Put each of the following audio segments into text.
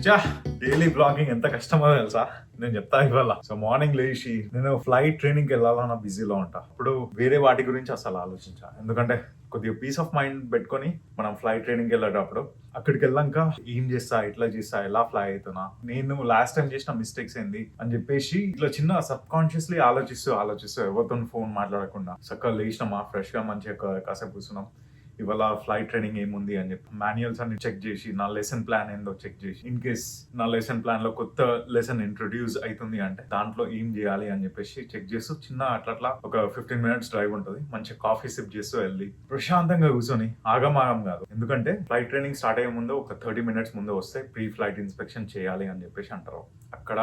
చిచా daily blogging ఎంత కష్టమో తెలుసా? నేను చెప్తా ఇవాళ. సో మార్నింగ్ లేచి నేను ఫ్లైట్ ట్రైనింగ్ వెళ్ళాలన్న బిజీలో ఉంటా. ఇప్పుడు వేరే వాటి గురించి అసలు ఆలోచించా. ఎందుకంటే కొద్దిగా పీస్ ఆఫ్ మైండ్ పెట్టుకొని మనం ఫ్లైట్ ట్రైనింగ్ వెళ్ళేటప్పుడు అక్కడికి వెళ్ళాక ఏం చేస్తా ఇట్లా చేస్తా ఎలా ఫ్లై అవుతున్నా నేను లాస్ట్ టైం చేసిన మిస్టేక్స్ ఏంది అని చెప్పేసి ఇట్లా చిన్న సబ్ కాన్షియస్లీ ఆలోచిస్తూ ఆలోచిస్తూ ఎవరితో ఫోన్ మాట్లాడకుండా చక్కగా లేచినామా ఫ్రెష్గా మంచిగా కాసేపు కూర్చున్నాం. ఇవాళ ఫ్లైట్ ట్రైనింగ్ ఏముంది అని చెప్పి మాన్యువల్స్ అన్ని చెక్ చేసి నా లెసన్ ప్లాన్ ఏందో చెక్ చేసి ఇన్ కేస్ నా లెసన్ ప్లాన్లో కొత్త లెసన్ ఇంట్రొడ్యూస్ అవుతుంది అంటే దాంట్లో ఏం చేయాలి అని చెప్పేసి చెక్ చేస్తూ చిన్న అట్లా ఒక ఫిఫ్టీన్ మినిట్స్ డ్రైవ్ ఉంటుంది. మంచి కాఫీ సిప్ చేస్తూ వెళ్ళి ప్రశాంతంగా కూర్చొని ఆగమాగం కాదు. ఎందుకంటే ఫ్లైట్ ట్రైనింగ్ స్టార్ట్ అయ్యే ముందు ఒక థర్టీ మినిట్స్ ముందు వస్తే ప్రీ ఫ్లైట్ ఇన్స్పెక్షన్ చేయాలి అని చెప్పేసి అంటారు. అక్కడ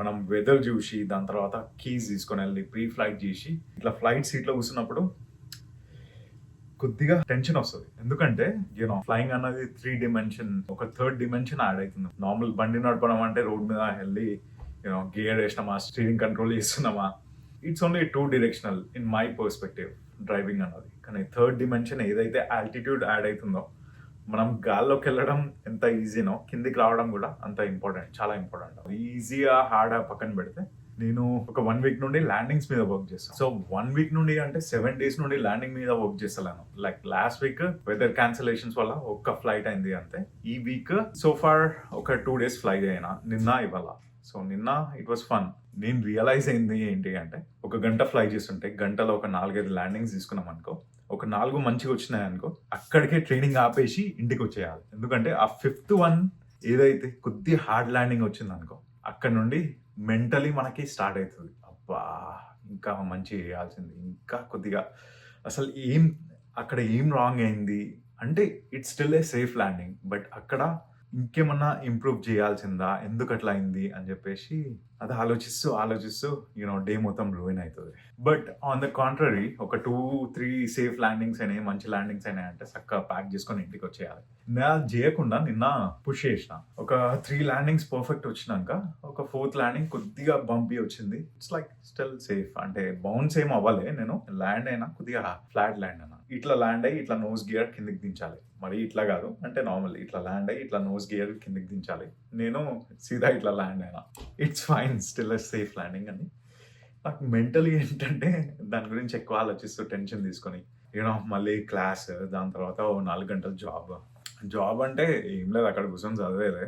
మనం వెదర్ చూసి దాని తర్వాత కీస్ తీసుకొని వెళ్ళి ప్రీ ఫ్లైట్ చేసి ఇట్లా ఫ్లైట్ సీట్లో కూర్చున్నప్పుడు కొద్దిగా టెన్షన్ వస్తుంది. ఎందుకంటే యూనో ఫ్లయింగ్ అన్నది త్రీ డిమెన్షన్ ఒక థర్డ్ డిమెన్షన్ యాడ్ అవుతుంది నార్మల్ బండి నడపడం అంటే రోడ్ మీద వెళ్ళి యూనో గేర్ వేసినామా స్టీరింగ్ కంట్రోల్ చేస్తున్నామా? It's only two directional in my perspective driving అన్నది. కానీ థర్డ్ డిమెన్షన్ ఏదైతే ఆల్టిట్యూడ్ యాడ్ అవుతుందో మనం గాల్లోకి వెళ్ళడం ఎంత ఈజీనో కిందికి రావడం కూడా అంత ఇంపార్టెంట్ చాలా ఇంపార్టెంట్ ఈజీగా హార్డ్ పక్కన పెడితే నేను ఒక వన్ వీక్ నుండి ల్యాండింగ్స్ మీద వర్క్ చేస్తాను సో వన్ వీక్ నుండి అంటే సెవెన్ డేస్ నుండి ల్యాండింగ్ మీద వర్క్ చేస్తాను. Like last week weather cancellations వల్ల ఒక్క ఫ్లైట్ అయింది అంతే. ఈ వీక్ సో ఫార్ ఒక టూ డేస్ ఫ్లై అయినా నిన్న ఇవాళ సో నిన్న ఇట్ వాస్ ఫన్ నేను రియలైజ్ అయింది ఏంటి అంటే ఒక గంట ఫ్లై చేస్తుంటే గంటలో ఒక నాలుగైదు ల్యాండింగ్స్ తీసుకున్నాం అనుకో ఒక నాలుగు మంచిగా వచ్చినాయి అనుకో అక్కడికే ట్రైనింగ్ ఆపేసి ఇంటికి వచ్చేయాలి. ఎందుకంటే ఆ ఫిఫ్త్ వన్ ఏదైతే కొద్ది హార్డ్ ల్యాండింగ్ వచ్చింది అనుకో అక్కడ నుండి మెంటలీ మనకి స్టార్ట్ అవుతుంది. అబ్బా ఇంకా మంచి చేయాల్సింది ఇంకా కొద్దిగా అసలు ఏం అక్కడ ఏం రాంగ్ అయింది? అంటే it's still a safe landing but అక్కడ ఇంకేమన్నా ఇంప్రూవ్ చేయాల్సిందా? ఎందుకు అట్లా అయింది? అని చెప్పేసి అది ఆలోచిస్తూ ఆలోచిస్తూ యూనో డే మొత్తం రూయిన్ అవుతుంది బట్ ఆన్ ద కాంట్రరీ ఒక టూ త్రీ సేఫ్ ల్యాండింగ్స్ అయినాయి మంచి ల్యాండింగ్స్ అయినాయి అంటే చక్కగా ప్యాక్ చేసుకొని ఇంటికి వచ్చేయాలి. నా చేయకుండా నిన్న పుష్ చేసిన. ఒక త్రీ ల్యాండింగ్స్ పర్ఫెక్ట్ వచ్చినాక ఒక ఫోర్త్ ల్యాండింగ్ కొద్దిగా బంపీ వచ్చింది. ఇట్స్ లైక్ స్టిల్ సేఫ్ అంటే బౌన్స్ ఏం అవ్వలే. నేను ల్యాండ్ అయినా కొద్దిగా ఫ్లాట్ ల్యాండ్ అయినా. ఇట్లా ల్యాండ్ అయ్యి ఇట్లా నోస్ గియర్ కిందికి దించాలి. మరి ఇట్లా కాదు. అంటే నార్మల్ ఇట్లా ల్యాండ్ అయ్యి ఇట్లా నోస్ గియర్ కిందకి దించాలి. నేను సీదా ఇట్లా ల్యాండ్ అయినా. It's fine still safe landing అని. నాకు మెంటలీ ఏంటంటే దాని గురించి ఎక్కువ ఆలోచిస్తూ టెన్షన్ తీసుకొని యూనో మళ్ళీ క్లాస్ దాని తర్వాత ఓ నాలుగు గంటల జాబ్ జాబ్ అంటే ఏం లేదు అక్కడ కూర్చొని చదివేదే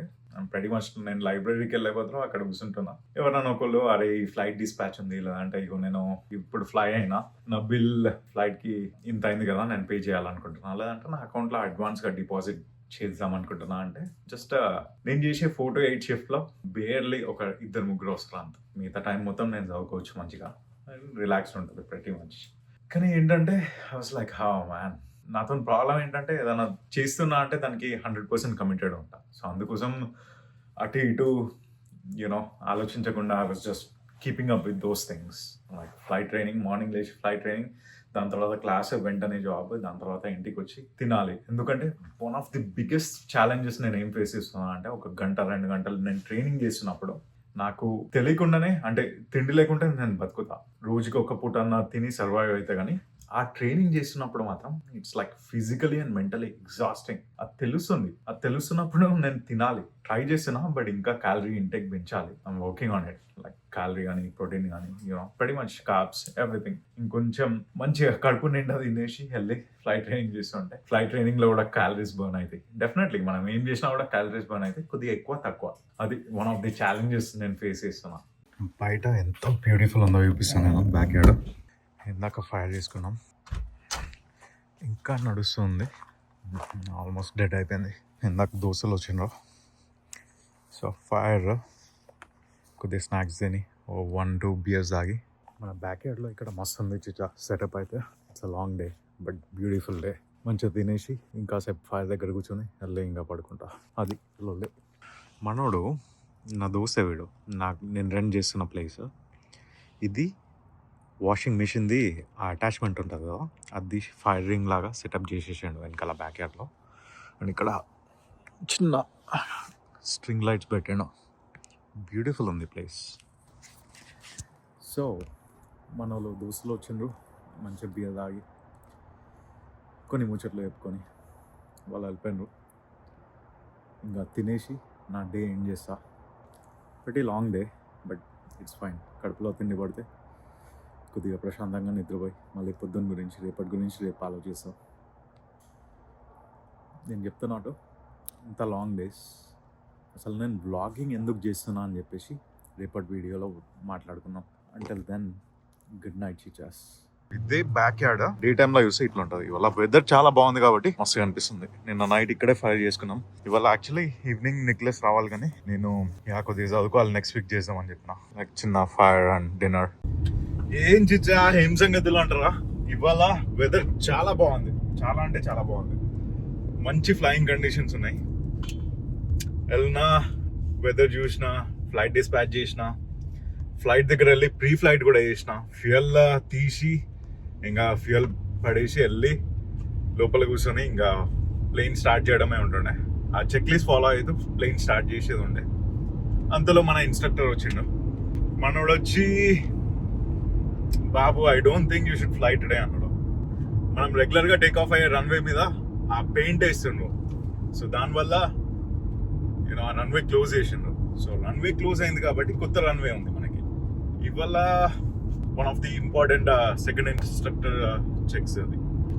ప్రతి మచ్ నేను లైబ్రరీకి వెళ్ళిపోతున్నా అక్కడ కూర్చుంటున్నా. ఎవరైనా ఒకళ్ళు అరే ఈ ఫ్లైట్ డిస్పాచ్ ఉంది లేదంటే ఇగో నేను ఇప్పుడు ఫ్లై అయినా నా బిల్ ఫ్లైట్కి ఇంత అయింది కదా నేను పే చేయాలనుకుంటున్నా. లేదంటే నా అకౌంట్లో అడ్వాన్స్గా డిపాజిట్ చేద్దాం అనుకుంటున్నా. అంటే జస్ట్ uh, నేను చేసే ఫోటో ఎయిట్ షిఫ్ట్లో బేర్లీ ఒక ఇద్దరు ముగ్గురు వస్తారు అంత. మిగతా టైం మొత్తం నేను చదువుకోవచ్చు మంచిగా. రిలాక్స్ ఉంటుంది ప్రతి మంచి కానీ ఏంటంటే వాస్ లైక్ హా మ్యాన్ నాతో ప్రాబ్లం ఏంటంటే ఏదైనా చేస్తున్నా అంటే దానికి హండ్రెడ్ పర్సెంట్ కమిటెడ్ ఉంటా. సో అందుకోసం అటు ఇటు యూనో ఆలోచించకుండా I was just keeping up with those things like flight training morning లేచి ఫ్లైట్ ట్రైనింగ్ దాని తర్వాత క్లాస్ వెంటనే జాబ్ దాని తర్వాత ఇంటికి వచ్చి తినాలి. ఎందుకంటే one of the biggest challenges నేను ఏం ఫేస్ చేస్తున్నా అంటే ఒక గంట రెండు గంటలు నేను ట్రైనింగ్ చేస్తున్నప్పుడు నాకు తెలియకుండానే అంటే తిండి లేకుంటే నేను బతుకుతా. రోజుకి ఒక పూట అన్న తిని సర్వైవ్ అయితే కానీ ఆ ట్రైనింగ్ చేస్తున్నప్పుడు మాత్రం it's like physically and mentally exhausting అది తెలుస్తుంది. అది తెలుస్తున్నప్పుడు నేను తినాలి. ట్రై చేస్తున్నా బట్ ఇంకా క్యాలరీ ఇంటేక్ పెంచాలి. I'm working on it like calorie కానీ ప్రోటీన్ కానీ you know very much carbs everything ఇంకొంచెం మంచిగా కడుపు నిండా తినేసి వెళ్ళి ఫ్లైట్ ట్రైనింగ్ చేస్తుంటే ఫ్లైట్ ట్రైనింగ్లో కూడా క్యాలరీస్ బర్న్ అవుతాయి. డెఫినెట్లీ మనం ఏం చేసినా కూడా క్యాలరీస్ బర్న్ అయితే కొద్దిగా ఎక్కువ తక్కువ. అది వన్ ఆఫ్ ది ఛాలెంజెస్ నేను ఫేస్ చేస్తున్నా. బయట ఎంత బ్యూటిఫుల్ ఉందో చూపిస్తాను బ్యాక్ యార్డ్ ఇందాక ఫైర్ చేసుకున్నాం. ఇంకా నడుస్తుంది. ఆల్మోస్ట్ డెడ్ అయిపోయింది. ఇందాక దోశలు వచ్చిండ్రు. సో ఫైర్ కొద్దిగా స్నాక్స్ తిని ఓ వన్ టూ బియర్స్ తాగి. మన బ్యాక్ యార్డ్లో ఇక్కడ మస్తు ఉంది చిచా సెటప్ అయితే. It's a long day but beautiful day మంచిగా తినేసి ఇంకాసేపు ఫైర్ దగ్గర కూర్చొని వెళ్ళి ఇంకా పడుకుంటా. అది లొల్లి. మనోడు నా దోశ వీడు. నాకు నేను రన్ చేస్తున్న ప్లేస్ ఇది వాషింగ్ మిషన్ది ఆ అటాచ్మెంట్ ఉంటుంది కదా అది ఫైరింగ్ లాగా సెటప్ చేసేసాడు వెనకాల బ్యాక్ యార్డ్లో అండ్ ఇక్కడ చిన్న స్ట్రింగ్ లైట్స్ పెట్టాను బ్యూటిఫుల్ ఉంది ప్లేస్. సో మన వాళ్ళు దోస్తులు వచ్చిండ్రు మంచిగా బియర్ తాగి కొన్ని ముచ్చట్లు చెప్పుకొని వాళ్ళు వెళ్ళిపోయినరు. ఇంకా తినేసి నా డే ఏం చేస్తా. ప్రతి long day but it's fine కడుపులో తిండి పడితే కొద్దిగా ప్రశాంతంగా నిద్రపోయి మళ్ళీ పొద్దున్న గురించి రేపటి గురించి రేపు ఆలోచిస్తాం. నేను చెప్తున్నట్టు ఇంత లాంగ్ డేస్ అసలు నేను బ్లాగింగ్ ఎందుకు చేస్తున్నా అని చెప్పేసి రేపటి వీడియోలో మాట్లాడుకున్నాం అంటల్ దెన్ గుడ్ నైట్ చిచాస్ ఇదే బ్యాక్ యార్డ్ డే టైమ్లో చూస్తే ఇట్లా ఉంటుంది. ఇవాళ వెదర్ చాలా బాగుంది కాబట్టి మస్తు అనిపిస్తుంది. నిన్న నైట్ ఇక్కడే ఫైర్ చేసుకున్నాం. ఇవాళ యాక్చువల్లీ ఈవినింగ్ నెక్లెస్ రావాలి కానీ నేను యా కొద్దిగా చదువుకోవాలి నెక్స్ట్ వీక్ చేద్దామని చెప్పిన. లైక్ చిన్న ఫైర్ అండ్ డిన్నర్ ఏం చిచ్చా ఏం సంగతులు అంటారా? ఇవాళ వెదర్ చాలా బాగుంది. చాలా అంటే చాలా బాగుంది. మంచి ఫ్లయింగ్ కండిషన్స్ ఉన్నాయి. వెళ్ళినా వెదర్ చూసిన ఫ్లైట్ డిస్పాచ్ చేసిన ఫ్లైట్ దగ్గర వెళ్ళి ప్రీ ఫ్లైట్ కూడా చేసిన ఫ్యూయల్ తీసి ఇంకా ఫ్యూయల్ పడేసి వెళ్ళి లోపల కూర్చొని ఇంకా ప్లేన్ స్టార్ట్ చేయడమే ఉంటుండే. ఆ చెక్ లిస్ట్ ఫాలో అయితే ప్లేన్ స్టార్ట్ చేసేది ఉండే. అంతలో మన ఇన్స్ట్రక్టర్ వచ్చిండు. మనోడు వచ్చి బాబు I don't think you should fly today అన్నాడు. మనం రెగ్యులర్గా టేక్ ఆఫ్ అయ్యే రన్వే మీద ఆ పెయింట్ వేస్తుండ్రు. సో దానివల్ల యూనో ఆ రన్వే క్లోజ్ చేసిండ్రు. సో రన్వే క్లోజ్ అయింది కాబట్టి కొత్త రన్వే ఉంది మనకి. ఇవాళ one of the important second instructor checks అది.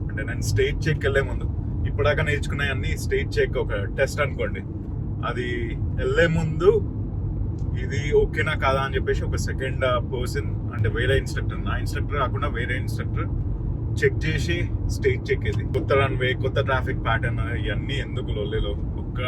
అంటే నేను స్టేట్ చెక్ వెళ్ళే ముందు ఇప్పటిదాకా నేర్చుకున్నాయన్నీ స్టేట్ చెక్ ఒక టెస్ట్ అనుకోండి. అది వెళ్ళే ముందు ఇది ఓకేనా కాదా? అని చెప్పేసి ఒక సెకండ్ పర్సన్ uh, అంటే వేరే ఇన్స్ట్రక్టర్ నా ఇన్స్ట్రక్టర్ కాకుండా వేరే ఇన్స్ట్రక్టర్ చెక్ చేసి స్టేట్ చెక్ ఇది కొత్త రన్వే కొత్త ట్రాఫిక్ ప్యాటర్న్ ఇవన్నీ ఎందుకు లొల్లేలో? ఒక్క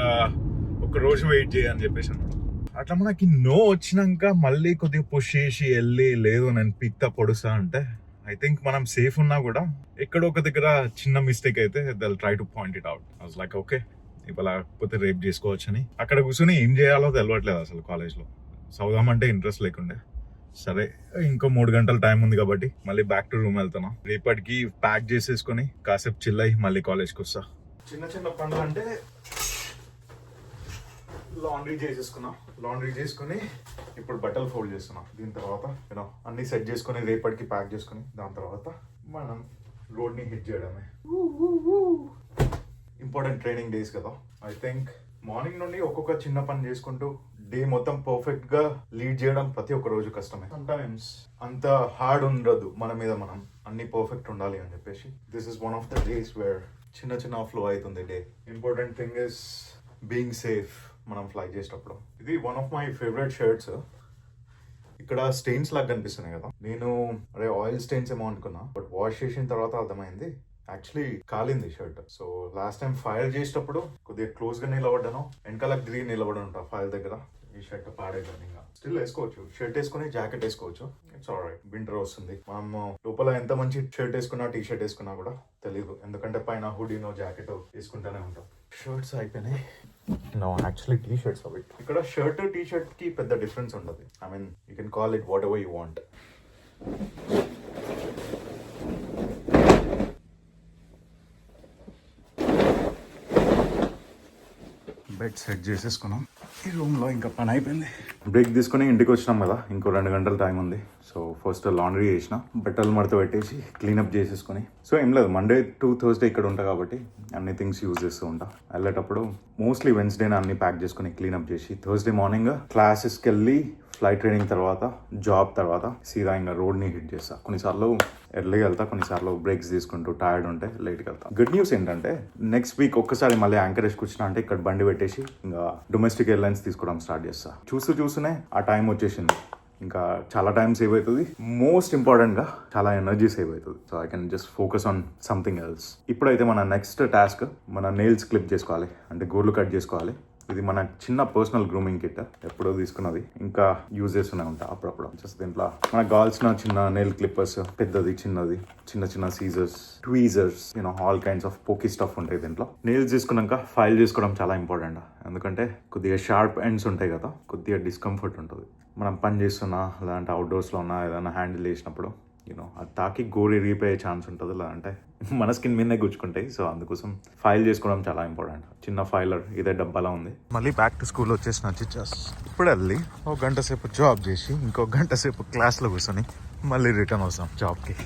ఒక రోజు వెయిట్ చేయని చెప్పేసి అన్నాడు. అట్లా మనకి నో వచ్చినాక మళ్ళీ కొద్దిగా పుష్ చేసి వెళ్ళి లేదు నేను పిక్త పొడుస్తా అంటే ఐ థింక్ మనం సేఫ్ ఉన్నా కూడా ఎక్కడో ఒక దగ్గర చిన్న మిస్టేక్ అయితే they'll try to point it out I like okay ఇప్పుడు పోతే రేపు చేసుకోవచ్చని. అక్కడ కూర్చొని ఏం చేయాలో తెలియట్లేదు అసలు కాలేజ్లో చదువుదామంటే ఇంట్రెస్ట్ లేకుండే. సరే ఇంకో మూడు గంటల టైం ఉంది కాబట్టి మళ్ళీ బ్యాక్ టు రూమ్ వెళ్తాను రేపటికి ప్యాక్ చేసేసుకొని కాసేపు చిల్ అయ్యి మళ్ళీ కాలేజ్కి వస్తా. చిన్న చిన్న పనులు అంటే లాండ్రీ చేసేసుకున్నా. లాండ్రీ చేసుకుని ఇప్పుడు బట్టలు ఫోల్డ్ చేస్తున్నా. దీని తర్వాత యూనో అన్ని సెట్ చేసుకుని రేపటికి ప్యాక్ చేసుకుని దాని తర్వాత మనం రోడ్ని హిట్ చేయడమే. ఇంపార్టెంట్ ట్రైనింగ్ డేస్ కదా. ఐ థింక్ మార్నింగ్ నుండి ఒక్కొక్క చిన్న పని చేసుకుంటూ డే మొత్తం పర్ఫెక్ట్గా లీడ్ చేయడం ప్రతి ఒక్క రోజు కష్టమే. సమ్టైమ్స్ అంత హార్డ్ ఉండదు మన మీద మనం. అన్ని పర్ఫెక్ట్ ఉండాలి అని చెప్పేసి. This is one of the days where చిన్న చిన్న ఫ్లో అవుతుంది day. Important thing is being safe మనం ఫ్లై చేసేటప్పుడు. ఇది one of my favourite shirts ఇక్కడ స్టెయిన్స్ లాగా కనిపిస్తున్నాయి కదా. నేను అరే ఆయిల్ స్టెయిన్స్ ఏమో అనుకున్నా. బట్ వాష్ చేసిన తర్వాత అర్థమైంది. యాక్చువల్లీ కాలింది shirt so last time fire చేసేటప్పుడు కొద్దిగా క్లోజ్గా నిలబడ్డాను. వెనకాల గ్రీన్ నిలబడి ఉంటా ఫైర్ దగ్గర. ఈ షర్ట్ పాడైపోయింది ఇంకా. స్టిల్ వేసుకోవచ్చు. షర్ట్ వేసుకొని జాకెట్ వేసుకోవచ్చు. ఇట్స్ ఆల్ రైట్ వింటర్ వస్తుంది. మనం లోపల ఎంత మంచి షర్ట్ వేసుకున్నా టీ షర్ట్ వేసుకున్నా కూడా తెలియదు ఎందుకంటే పైన హుడీనో జాకెట్ వేసుకుంటూనే ఉంటాం. షర్ట్స్ అయిపోయినాయి. నో యాక్చువల్లీ టీ షర్ట్స్ అవి. ఇక్కడ షర్ట్ టీ షర్ట్కి పెద్ద డిఫరెన్స్ ఉండదు. I mean you can call it whatever you want bed set చేసేసుకున్నాం. ఈ రూమ్లో ఇంకా పని అయిపోయింది. బ్రేక్ తీసుకుని ఇంటికి వచ్చినాం కదా. ఇంకో రెండు గంటల టైం ఉంది. సో ఫస్ట్ లాండ్రీ చేసిన బట్టలు మడత పెట్టేసి క్లీనప్ చేసేసుకొని. సో ఏం లేదు. మండే టు థర్స్డే ఇక్కడ ఉంటా కాబట్టి అన్ని థింగ్స్ యూజ్ చేస్తూ ఉంటా. వెళ్ళేటప్పుడు మోస్ట్లీ వెన్స్డేనే అన్ని ప్యాక్ చేసుకుని క్లీనప్ చేసి థర్స్డే మార్నింగ్ క్లాసెస్కి వెళ్ళి ఫ్లైట్ ట్రైనింగ్ తర్వాత జాబ్ తర్వాత సీదా ఇంకా రోడ్ని హిట్ చేస్తా. కొన్నిసార్లు ఎర్లీగా వెళ్తా కొన్నిసార్లు బ్రేక్స్ తీసుకుంటూ టైర్డ్ ఉంటే లేట్కి వెళ్తా గుడ్ న్యూస్ ఏంటంటే నెక్స్ట్ వీక్ ఒక్కసారి మళ్ళీ యాంకరేజ్కి వచ్చినా అంటే ఇక్కడ బండి పెట్టేసి ఇంకా డొమెస్టిక్ ఎయిర్లైన్స్ తీసుకోవడం స్టార్ట్ చేస్తా చూస్తూ చూస్తూనే ఆ టైం వచ్చేసింది. ఇంకా చాలా టైం సేవ్ అవుతుంది. మోస్ట్ ఇంపార్టెంట్గా చాలా ఎనర్జీ సేవ్ అవుతుంది. So I can just focus on something else ఇప్పుడైతే మన నెక్స్ట్ టాస్క్ మన నెయిల్స్ క్లిప్ చేసుకోవాలి. అంటే గోర్లు కట్ చేసుకోవాలి. ఇది మన చిన్న పర్సనల్ గ్రూమింగ్ కిట్ ఎప్పుడో తీసుకున్నది. ఇంకా యూజ్ చేస్తూనే ఉంటా అప్పుడప్పుడు. జస్ట్ దీంట్లో మనకు కావాల్సిన చిన్న నెయిల్ క్లిప్పర్స్ పెద్దది చిన్నది చిన్న చిన్న scissors tweezers you know all kinds of pokey stuff ఉంటాయి దీంట్లో. నెయిల్స్ తీసుకున్నాక ఫైల్ చేసుకోవడం చాలా ఇంపార్టెంట్ ఎందుకంటే కొద్దిగా షార్ప్ ఎండ్స్ ఉంటాయి కదా కొద్దిగా డిస్కంఫర్ట్ ఉంటుంది. మనం పని చేస్తున్నా లేదంటే అవుట్డోర్స్లో ఉన్నా ఏదైనా హ్యాండిల్ చేసినప్పుడు యూనో అది తాకి గోరి రీపోయే ఛాన్స్ ఉంటుంది లేదంటే మన స్కిన్ మీదే గుచ్చుకుంటాయి. సో అందుకోసం ఫైల్ చేసుకోవడం చాలా ఇంపార్టెంట్ చిన్న ఫైలర్ ఇదే డబ్బాలా ఉంది. మళ్ళీ బ్యాక్ టు స్కూల్ వచ్చేసిన చిచ్చాస్ ఇప్పుడు వెళ్ళి ఒక గంట సేపు జాబ్ చేసి ఇంకో గంట సేపు క్లాస్లో కూర్చొని మళ్ళీ రిటర్న్ వస్తాం జాబ్కి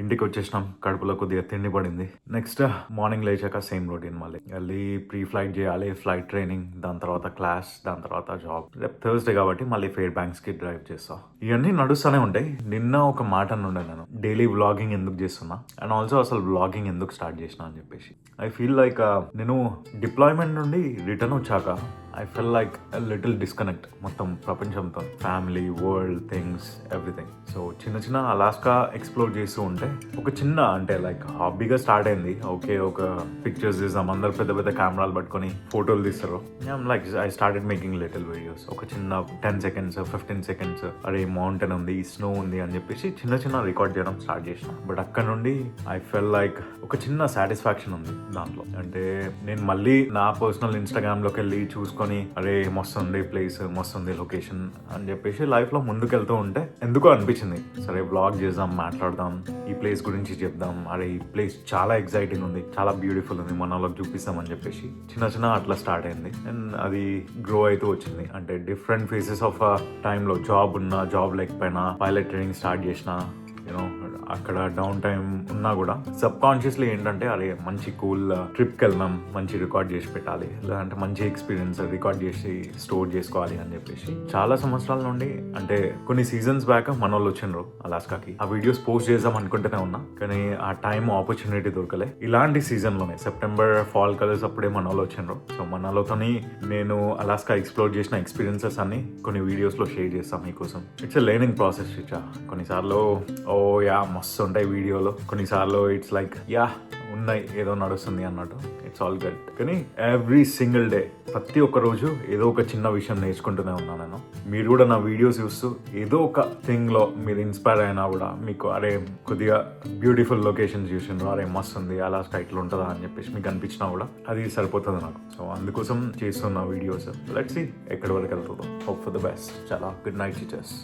ఇంటికి వచ్చేసినాం కడుపులో కొద్దిగా తిండి పడింది. నెక్స్ట్ మార్నింగ్ uh, లేచాక సేమ్ రొటీన్ మళ్ళీ. మళ్ళీ ప్రీ ఫ్లైట్ చేయాలి ఫ్లైట్ ట్రైనింగ్ దాని తర్వాత క్లాస్ దాని తర్వాత జాబ్ రేపు థర్స్డే కాబట్టి మళ్ళీ ఫేర్ బ్యాంక్స్కి డ్రైవ్ చేస్తా. ఇవన్నీ నడుస్తూనే ఉంటాయి. నిన్న ఒక మాట నుండే నేను. డైలీ వ్లాగింగ్ ఎందుకు చేస్తున్నా? అండ్ ఆల్సో అసలు వ్లాగింగ్ ఎందుకు స్టార్ట్ చేసిన అని చెప్పేసి. ఐ ఫీల్ లైక్ నేను డిప్లాయ్మెంట్ నుండి రిటర్న్ వచ్చాక I felt like little disconnect మొత్తం ప్రపంచంతో. Family world things everything so చిన్న చిన్న అలాస్కా ఎక్స్ప్లోర్ చేస్తూ ఉంటే ఒక చిన్న అంటే లైక్ హాబీగా స్టార్ట్ అయింది. ఓకే ఒక పిక్చర్స్ తీసాం అందరు పెద్ద పెద్ద కెమెరాలు పట్టుకొని ఫోటోలు తీస్తారు. Like I started making little videos ఒక చిన్న టెన్ సెకండ్స్ ఫిఫ్టీన్ సెకండ్స్ అరే మౌంటైన్ ఉంది స్నో ఉంది అని చెప్పేసి చిన్న చిన్న రికార్డ్ చేయడం స్టార్ట్ చేసిన. బట్ అక్కడ నుండి ఐ ఫెల్ లైక్ ఒక చిన్న సాటిస్ఫాక్షన్ ఉంది దాంట్లో. అంటే నేను మళ్ళీ నా పర్సనల్ ఇన్స్టాగ్రామ్లోకి వెళ్ళి చూసుకొని అరే మస్తుంది ప్లేస్ మస్తుంది లొకేషన్ అని చెప్పేసి లైఫ్లో ముందుకెళ్తూ ఉంటే ఎందుకో అనిపించింది. సరే బ్లాగ్ చేద్దాం మాట్లాడదాం ఈ ప్లేస్ గురించి చెప్దాం అరే ఈ ప్లేస్ చాలా ఎక్సైటింగ్ ఉంది చాలా బ్యూటిఫుల్ ఉంది మన వాళ్ళకి చూపిస్తాం అని చెప్పేసి చిన్న చిన్న అట్లా స్టార్ట్ అయింది. అండ్ అది గ్రో అవుతూ వచ్చింది. అంటే డిఫరెంట్ ఫేసెస్ ఆఫ్ టైంలో జాబ్ ఉన్నా జాబ్ లేకపోయినా పైలట్ ట్రైనింగ్ స్టార్ట్ చేసిన అక్కడ డౌన్ టైం ఉన్నా కూడా సబ్ కాన్షియస్లీ ఏంటంటే అరే మంచి కూల్ ట్రిప్కి వెళ్దాం మంచి రికార్డ్ చేసి పెట్టాలి లేదంటే మంచి ఎక్స్పీరియన్స్ రికార్డ్ చేసి స్టోర్ చేసుకోవాలి అని చెప్పేసి చాలా సంవత్సరాల నుండి అంటే కొన్ని సీజన్స్ బ్యాక్ మన వాళ్ళు వచ్చిండ్రు అలాస్కాకి. ఆ వీడియోస్ పోస్ట్ చేద్దాం అనుకుంటూనే ఉన్నా కానీ ఆ టైం ఆపర్చునిటీ దొరకలే. ఇలాంటి సీజన్లోనే సెప్టెంబర్ ఫాల్ కలర్స్ అప్పుడే మన వాళ్ళు వచ్చిండ్రు. సో మన వాళ్ళతోని నేను అలాస్కా ఎక్స్ప్లోర్ చేసిన ఎక్స్పీరియన్సెస్ అన్ని కొన్ని వీడియోస్లో షేర్ చేస్తాం మీకోసం. ఇట్స్ ఎ లెర్నింగ్ ప్రాసెస్ ఇచ్చా కొన్నిసార్లు ఓ యా మస్తు ఉంటాయి వీడియోలో. కొన్నిసార్లు ఇట్స్ లైక్ యా ఉన్నాయి ఏదో నడుస్తుంది అన్నట్టు. ఇట్స్ ఆల్ గుడ్ కానీ ఎవ్రీ సింగిల్ డే ప్రతి ఒక్క రోజు ఏదో ఒక చిన్న విషయం నేర్చుకుంటూనే ఉన్నాను నేను. మీరు కూడా నా వీడియోస్ చూస్తూ ఏదో ఒక థింగ్లో మీరు ఇన్స్పైర్ అయినా కూడా మీకు అరే కొద్దిగా బ్యూటిఫుల్ లొకేషన్స్ చూసిండ్రు అరే మస్తు ఉంది అలా ఇట్లా ఉంటుందా అని చెప్పేసి మీకు అనిపించినా కూడా అది సరిపోతుంది నాకు. సో అందుకోసం చేస్తున్న వీడియోస్ లెట్స్ సీ ఎక్కడి వరకు వెళ్తుందో. హోప్ ఫర్ ద బెస్ట్ చాలా గుడ్ నైట్ టీచర్స్